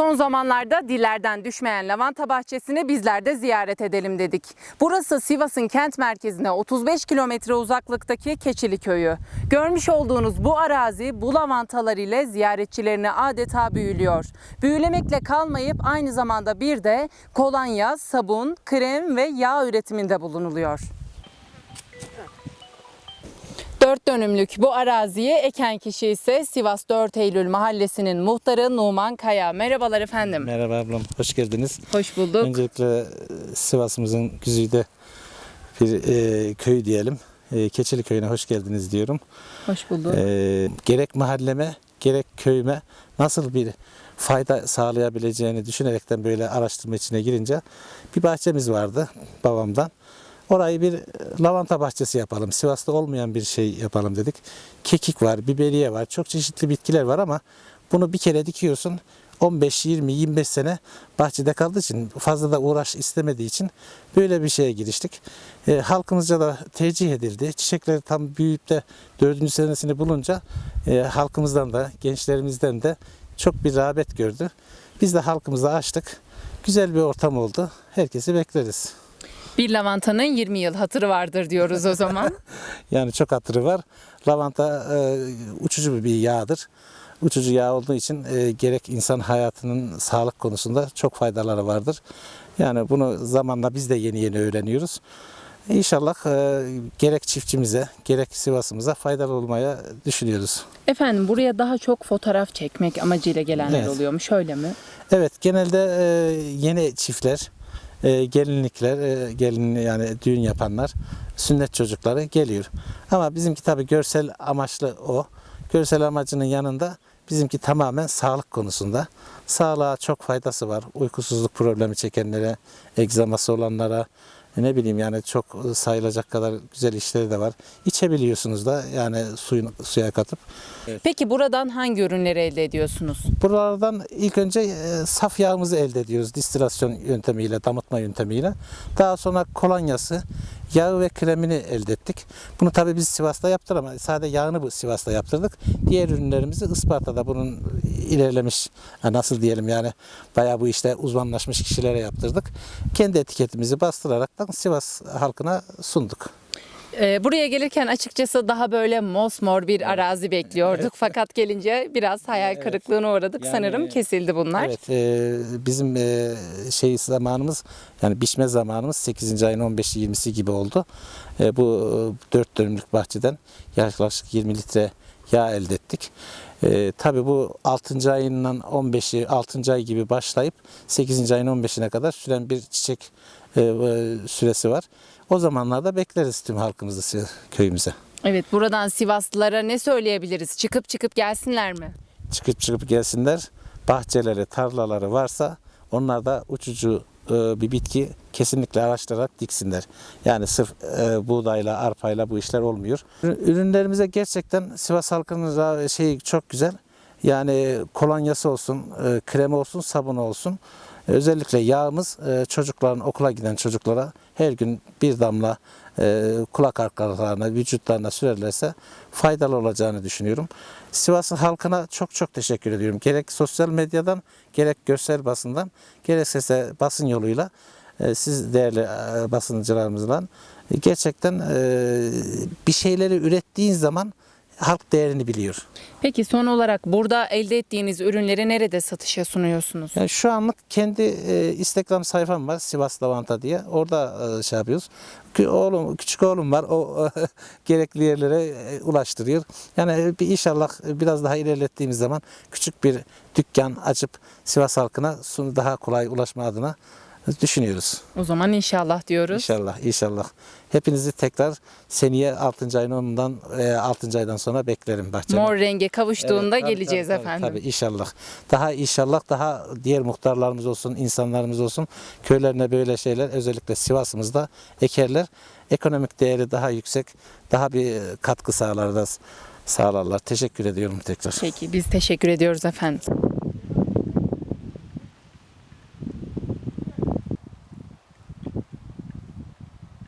Son zamanlarda dillerden düşmeyen lavanta bahçesini bizler de ziyaret edelim dedik. Burası Sivas'ın kent merkezine 35 kilometre uzaklıktaki Keçili Köyü. Görmüş olduğunuz bu arazi bu lavantalar ile ziyaretçilerini adeta büyülüyor. Büyülemekle kalmayıp aynı zamanda bir de kolonya, sabun, krem ve yağ üretiminde bulunuluyor. Dört dönümlük bu araziyi eken kişi ise Sivas 4 Eylül Mahallesi'nin muhtarı Numan Kaya. Merhabalar efendim. Merhaba ablam, hoş geldiniz. Hoş bulduk. Öncelikle e, Sivas'ımızın güzide bir e, köy diyelim. E, Keçili Köyü'ne hoş geldiniz diyorum. Hoş bulduk. E, gerek mahalleme, gerek köyüme nasıl bir fayda sağlayabileceğini düşünerekten böyle araştırma içine girince bir bahçemiz vardı babamdan. Orayı bir lavanta bahçesi yapalım. Sivas'ta olmayan bir şey yapalım dedik. Kekik var, biberiye var, çok çeşitli bitkiler var ama bunu bir kere dikiyorsun. 15, 20, 25 sene bahçede kaldığı için fazla da uğraş istemediği için böyle bir şeye giriştik. E, halkımızca da tercih edildi. Çiçekler tam büyüyüp de dördüncü senesini bulunca e, halkımızdan da gençlerimizden de çok bir rağbet gördü. Biz de halkımıza açtık. Güzel bir ortam oldu. Herkesi bekleriz. Bir lavantanın 20 yıl hatırı vardır diyoruz o zaman. Yani çok hatırı var. Lavanta e, uçucu bir yağdır. Uçucu yağ olduğu için e, gerek insan hayatının sağlık konusunda çok faydaları vardır. Yani bunu zamanla biz de yeni yeni öğreniyoruz. İnşallah e, gerek çiftçimize gerek Sivas'ımıza faydalı olmaya düşünüyoruz. Efendim buraya daha çok fotoğraf çekmek amacıyla gelenler Evet. oluyormuş öyle mi? Evet genelde e, yeni çiftler, e, gelinlikler, e, gelin yani düğün yapanlar, sünnet çocukları geliyor. Ama bizimki tabii görsel amaçlı o. Görsel amacının yanında bizimki tamamen sağlık konusunda. Sağlığa çok faydası var. Uykusuzluk problemi çekenlere, egzaması olanlara, ne bileyim yani çok sayılacak kadar güzel işleri de var. İçebiliyorsunuz da yani suyun suya katıp. Peki buradan hangi ürünleri elde ediyorsunuz? Buralardan ilk önce e, saf yağımızı elde ediyoruz distilasyon yöntemiyle, damıtma yöntemiyle. Daha sonra kolonyası, yağı ve kremini elde ettik. Bunu tabii biz Sivas'ta yaptıramadık. Sadece yağını bu Sivas'ta yaptırdık. Diğer ürünlerimizi Isparta'da bunun ilerlemiş, nasıl diyelim yani bayağı bu işte uzmanlaşmış kişilere yaptırdık. Kendi etiketimizi bastıraraktan Sivas halkına sunduk. Ee, buraya gelirken açıkçası daha böyle mosmor bir arazi bekliyorduk. Fakat gelince biraz hayal kırıklığına uğradık. Yani- Sanırım kesildi bunlar. Evet, e, bizim e, şey zamanımız yani biçme zamanımız 8. ayın 15'i 20'si gibi oldu. E, bu e, 4 dönümlük bahçeden yaklaşık 20 litre yağ elde ettik. E, tabii bu 6. ayından 15'i 6. ay gibi başlayıp 8. ayın 15'ine kadar süren bir çiçek e, e, süresi var. O zamanlarda bekleriz tüm halkımızı köyümüze. Evet buradan Sivaslılara ne söyleyebiliriz? Çıkıp çıkıp gelsinler mi? çıkıp çıkıp gelsinler. Bahçeleri, tarlaları varsa onlar da uçucu e, bir bitki kesinlikle araştırarak diksinler. Yani sırf e, buğdayla, arpayla bu işler olmuyor. Ürün- Ürünlerimize gerçekten Sivas halkının şeyi çok güzel. Yani kolonyası olsun, e, kremi olsun, sabunu olsun. Özellikle yağımız e, çocukların okula giden çocuklara her gün bir damla e, kulak arkalarına, vücutlarına sürerlerse faydalı olacağını düşünüyorum. Sivas halkına çok çok teşekkür ediyorum. Gerek sosyal medyadan, gerek görsel basından, gerekse basın yoluyla e, siz değerli basıncılarımızla gerçekten bir şeyleri ürettiğin zaman halk değerini biliyor. Peki son olarak burada elde ettiğiniz ürünleri nerede satışa sunuyorsunuz? Yani şu anlık kendi e, Instagram sayfam var Sivas Lavanta diye. Orada e, şey yapıyoruz. Oğlum, küçük oğlum var. O gerekli yerlere e, ulaştırıyor. Yani e, bir inşallah e, biraz daha ilerlettiğimiz zaman küçük bir dükkan açıp Sivas halkına daha kolay ulaşma adına düşünüyoruz. O zaman inşallah diyoruz. İnşallah, inşallah. Hepinizi tekrar seneye 6. ayın 10'undan e, 6. aydan sonra beklerim bahçeme. Mor renge kavuştuğunda Evet, tabii, geleceğiz tabii, efendim. Tabii inşallah. Daha inşallah daha diğer muhtarlarımız olsun, insanlarımız olsun köylerine böyle şeyler özellikle Sivas'ımızda ekerler. Ekonomik değeri daha yüksek, daha bir katkı sağlarlar. sağlarlar. Teşekkür ediyorum tekrar. Peki biz teşekkür ediyoruz efendim.